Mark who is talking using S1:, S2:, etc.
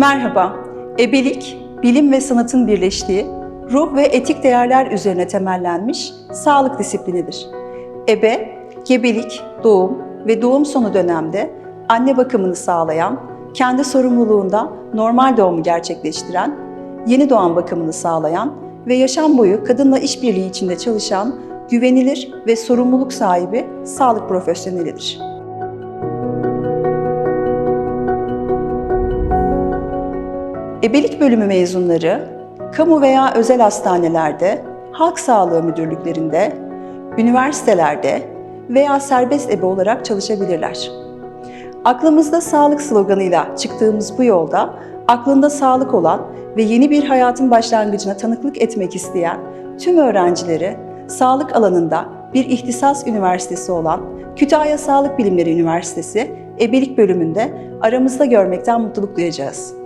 S1: Merhaba, ebelik, bilim ve sanatın birleştiği, ruh ve etik değerler üzerine temellenmiş sağlık disiplinidir. Ebe, gebelik, doğum ve doğum sonu dönemde anne bakımını sağlayan, kendi sorumluluğunda normal doğumu gerçekleştiren, yeni doğan bakımını sağlayan ve yaşam boyu kadınla işbirliği içinde çalışan güvenilir ve sorumluluk sahibi sağlık profesyonelidir. Ebelik bölümü mezunları, kamu veya özel hastanelerde, halk sağlığı müdürlüklerinde, üniversitelerde veya serbest ebe olarak çalışabilirler. Aklımızda sağlık sloganıyla çıktığımız bu yolda, aklında sağlık olan ve yeni bir hayatın başlangıcına tanıklık etmek isteyen tüm öğrencileri sağlık alanında bir ihtisas üniversitesi olan Kütahya Sağlık Bilimleri Üniversitesi Ebelik bölümünde aramızda görmekten mutluluk duyacağız.